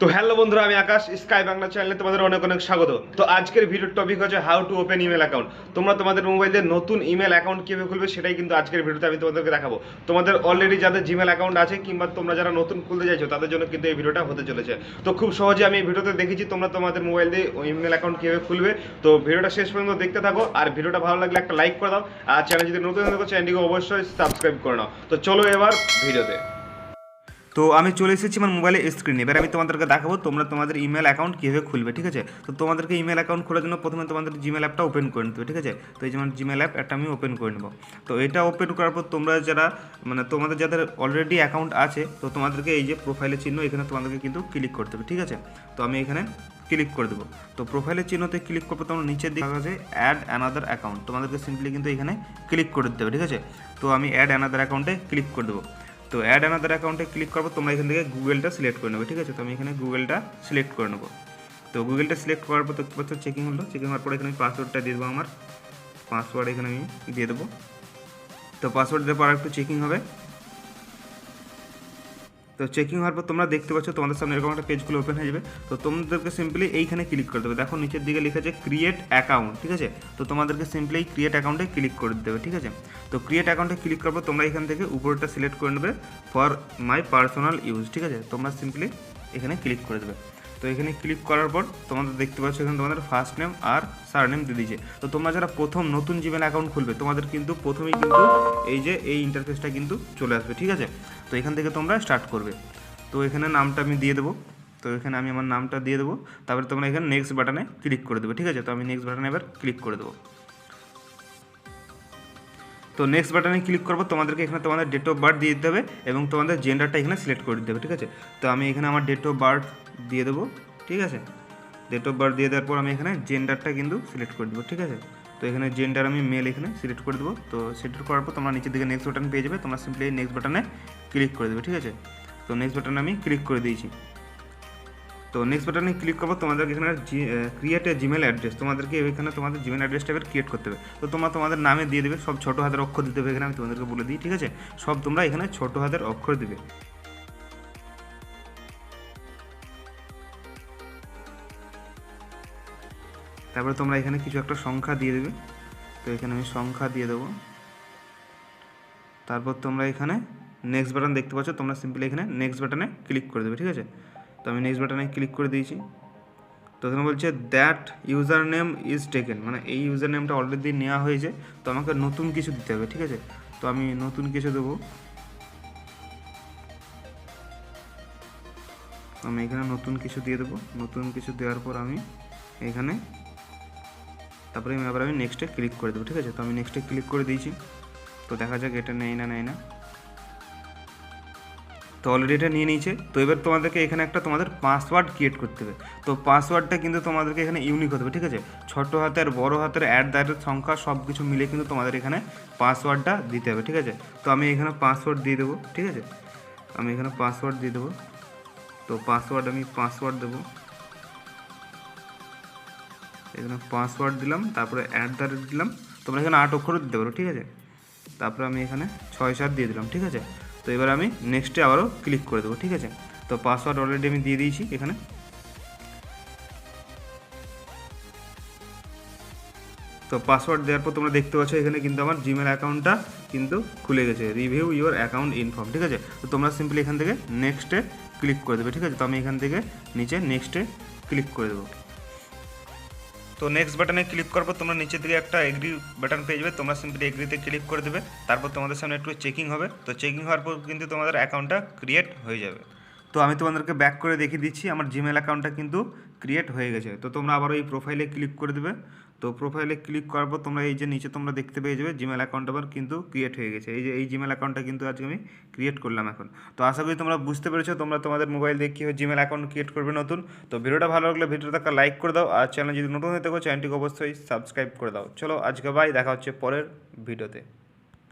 তো হ্যালো বন্ধুরা, আমি আকাশ স্কাই বাংলা চ্যানেলে তোমাদের অনেক অনেক স্বাগত। তো আজকের ভিডিওর টপিক হচ্ছে how to open email account তোমরা তোমাদের মোবাইলে নতুন ইমেল অ্যাকাউন্ট কীভাবে খুলবে সেটাই কিন্তু আজকের ভিডিওতে আমি তোমাদেরকে দেখাবো। তোমাদের অলরেডি যাদের জিমেল অ্যাকাউন্ট আছে কিংবা তোমরা যারা নতুন খুলতে চাইছো, তাদের জন্য কিন্তু এই ভিডিওটা হতে চলেছে। তো খুব সহজে আমি এই ভিডিওতে দেখেছি, তোমরা তোমাদের মোবাইল দিয়ে ইমেল অ্যাকাউন্ট কীভাবে খুলবে। তো ভিডিওটা শেষ পর্যন্ত দেখতে থাকো, আর ভিডিওটা ভালো লাগলে একটা লাইক করে দাও। আর চ্যানেল যদি নতুন চ্যানেলটিকে অবশ্যই সাবস্ক্রাইব করে নাও। তো চলো এবার ভিডিওতে তো আমি চলে এসেছি আমার মোবাইলে স্ক্রিনে এবার আমি তোমাদেরকে দেখাবো তোমরা তোমাদের ইমেল অ্যাকাউন্ট কীভাবে খুলবে, ঠিক আছে? তো তোমাদেরকে ইমেল অ্যাকাউন্ট খোলার জন্য প্রথমে তোমাদের জিমেল অ্যাপটা ওপেন করে নিতে হবে, ঠিক আছে? তো এই যেমন জিমেল অ্যাপ একটা আমি ওপেন করে নেব। তো এটা ওপেন করার পর তোমরা যারা মানে তোমাদের যাদের অলরেডি অ্যাকাউন্ট আছে, তো তোমাদেরকে এই যে প্রোফাইলের চিহ্ন এখানে তোমাদেরকে কিন্তু ক্লিক করতে হবে, ঠিক আছে? তো আমি এখানে ক্লিক করে দেবো। তো প্রোফাইলের চিহ্নতে ক্লিক করব তোমরা নিচের দিকে আছে অ্যাড অ্যানাদার অ্যাকাউন্ট তোমাদেরকে সিম্পলি কিন্তু এখানে ক্লিক করে দিতে হবে, ঠিক আছে? তো আমি অ্যাড অ্যানাদার অ্যাকাউন্টে ক্লিক করে দেবো। তো অ্যাড অ্যানাদার অ্যাকাউন্টে ক্লিক করব, তোমরা এখান থেকে গুগলটা সিলেক্ট করে নেবে, ঠিক আছে? তো আমি এখানে গুগলটা সিলেক্ট করে নেব। তো গুগলটা সিলেক্ট করার পর দেখতে পাচ্ছ চেকিং হলো। চেকিং হওয়ার পর এখানে পাসওয়ার্ডটা দিয়ে দেবো আমার। পাসওয়ার্ড এখানে আমি দিয়ে দেবো। তো পাসওয়ার্ড দেওয়ার পর একটু চেকিং হবে। তো চেকিং হওয়ার পর তোমরা দেখতে পাচ্ছ তোমাদের সামনে এরকম একটা পেজগুলো ওপেন হয়ে যাবে। তো তোমাদেরকে সিম্পলি এইখানে ক্লিক করে দেবে। দেখো নিচের দিকে লেখা আছে ক্রিয়েট অ্যাকাউন্ট ঠিক আছে? তো তোমাদেরকে সিম্পলি ক্রিয়েট অ্যাকাউন্টে ক্লিক করে দেবে, ঠিক আছে? তো ক্রিয়েট অ্যাকাউন্টে ক্লিক করার পর তোমরা এখান থেকে উপরটা সিলেক্ট করে নেবে ফর মাই পার্সোনাল ইউজ ঠিক আছে? তোমরা সিম্পলি এখানে ক্লিক করে দেবে। তো এখানে ক্লিক করার পর তোমাদের দেখতে পাচ্ছ এখানে তোমাদের ফার্স্ট নেম আর সার নেম দিয়ে দিয়েছে। তো তোমরা যারা প্রথম নতুন জিমেল অ্যাকাউন্ট খুলবে, তোমাদের কিন্তু প্রথমেই কিন্তু এই যে এই ইন্টারফেসটা কিন্তু চলে আসবে, ঠিক আছে? তো এখান থেকে তোমরা স্টার্ট করবে। তো এখানে নামটা আমি দিয়ে দেবো। তো এখানে আমি আমার নামটা দিয়ে দেবো। তারপরে তোমরা এখানে নেক্সট বাটনে ক্লিক করে দেবো, ঠিক আছে? তো আমি নেক্সট বাটনে এবার ক্লিক করে দেবো। তো নেক্সট বাটনে ক্লিক করব, তোমাদেরকে এখানে তোমাদের ডেট অফ বার্থ দিয়ে দিতে হবে এবং তোমাদের জেন্ডারটা এখানে সিলেক্ট করে দিতে হবে, ঠিক আছে? তো আমি এখানে আমার ডেট অফ বার্থ দিয়ে দেবো, ঠিক আছে? ডেট অফ বার্থ দিয়ে দেওয়ার পর আমি এখানে জেন্ডারটা কিন্তু সিলেক্ট করে দেবো, ঠিক আছে? তো এখানে জেন্ডার আমি মেল এখানে সিলেক্ট করে দেবো, তো সিলেক্ট করার পর তোমরা নিচের দিকে নেক্সট বাটন পেয়ে যাবে, তোমরা সিম্পলি নেক্সট বাটনে ক্লিক করে দেবে, ঠিক আছে? তো নেক্সট বাটনে আমি ক্লিক করে দিয়েছি। তো নেক্সট বাটনে ক্লিক করব, তোমাদেরকে এখানে ক্রিয়েট এ জিমেল অ্যাড্রেস তোমাদেরকে এখানে তোমাদের জিমেল অ্যাড্রেসটা এবার ক্রিয়েট করতে হবে। তো তোমরা তোমাদের নামে দিয়ে দেবে, সব ছোটো হাতের অক্ষর দিতে হবে এখানে, আমি তোমাদেরকে বলে দিই, ঠিক আছে? সব তোমরা এখানে ছোটো হাতের অক্ষর দিবে। তারপরে তোমরা এখানে কিছু একটা সংখ্যা দিয়ে দেবে। তো এখানে আমি সংখ্যা দিয়ে দেবো। তারপর তোমরা এখানে নেক্সট বাটন দেখতে পাচ্ছ, তোমরা সিম্পলি এখানে নেক্সট বাটনে ক্লিক করে দেবে, ঠিক আছে? তো আমি নেক্সট বাটনে ক্লিক করে দিয়েছি। তো এখানে বলছে that username is taken মানে এই ইউজার নেমটা অলরেডি নেওয়া হয়েছে, তো আমাকে নতুন কিছু দিতে হবে, ঠিক আছে? তো আমি নতুন কিছু দেবো। আমি এখানে নতুন কিছু দিয়ে দেবো। নতুন কিছু দেওয়ার পর আমি এখানে, তারপরে আবার আমি নেক্সটে ক্লিক করে দেবো, ঠিক আছে? তো আমি নেক্সটে ক্লিক করে দিয়েছি। তো দেখা যাক এটা নেই না নেই না। তো অলরেডি এটা নিয়ে নিয়েছে। তো এবার তোমাদেরকে এখানে একটা তোমাদের পাসওয়ার্ড ক্রিয়েট করতে হবে। তো পাসওয়ার্ডটা কিন্তু তোমাদেরকে এখানে ইউনিক হতে হবে, ঠিক আছে? ছোট হাতের, বড় হাতের অ্যাড দ্য সংখ্যা সব কিছু মিলে কিন্তু তোমাদের এখানে পাসওয়ার্ডটা দিতে হবে, ঠিক আছে? তো আমি এখানে পাসওয়ার্ড দিয়ে দেবো, ঠিক আছে? আমি এখানে পাসওয়ার্ড দিয়ে দেবো। তো পাসওয়ার্ড আমি পাসওয়ার্ড দেবো। এখানে পাসওয়ার্ড দিলাম, তারপরে অ্যাট দ্য রেট দিলাম। তোমরা এখানে আট অক্ষর দিতে পারো, ঠিক আছে? তারপরে আমি এখানে ছয় সাত দিয়ে দিলাম, ঠিক আছে? তো এবার আমি নেক্সটে আবারও ক্লিক করে দেবো, ঠিক আছে? তো পাসওয়ার্ড অলরেডি আমি দিয়ে দিয়েছি এখানে। তো পাসওয়ার্ড দেওয়ার পর তোমরা দেখতে পাচ্ছ এখানে কিন্তু আমার জিমেল অ্যাকাউন্টটা কিন্তু খুলে গেছে। রিভিউ ইউর অ্যাকাউন্ট ইনফর্ম ঠিক আছে? তো তোমরা সিম্পলি এখান থেকে নেক্সটে ক্লিক করে দেবে, ঠিক আছে? তো আমি এখান থেকে নিচে নেক্সটে ক্লিক করে দেবো। তো নেক্সট বাটনে ক্লিক করার পর তোমরা নিচের দিকে একটা এগ্রি বাটন পেয়ে যাবে, তোমরা সিম্পলি এগ্রিতে ক্লিক করে দেবে, তারপর তোমাদের সামনে একটু চেকিং হবে, তো চেকিং হওয়ার পর কিন্তু তোমাদের অ্যাকাউন্টটা ক্রিয়েট হয়ে যাবে। তো আমি তোমাদেরকে ব্যাক করে দেখিয়ে দিচ্ছি, আমার জিমেল অ্যাকাউন্টটা কিন্তু ক্রিয়েট হয়ে গেছে, তো তোমরা আবার ওই প্রোফাইলে ক্লিক করে দেবে তো প্রোফাইলে ক্লিক করার পর তোমরা এই যে নিচে তোমরা দেখতে পেয়ে যাবে জিমেল অ্যাকাউন্ট আবার কিন্তু ক্রিয়েট হয়ে গেছে। এই যে, এই জিমেল অ্যাকাউন্টটা কিন্তু আজকে আমি ক্রিয়েট করলাম এখন। তো আশা করি তোমরা বুঝতে পেরেছ, তোমরা তোমাদের মোবাইল দিয়ে কীভাবে জিমেল অ্যাকাউন্ট ক্রিয়েট করবে নতুন। তো ভিডিওটা ভালো লাগলে ভিডিওটা লাইক করে দাও আর চ্যানেল যদি নতুন হয়ে থাকো চ্যানেলটিকে অবশ্যই সাবস্ক্রাইব করে দাও। চলো আজকে বাই দেখা হচ্ছে পরের ভিডিওতে।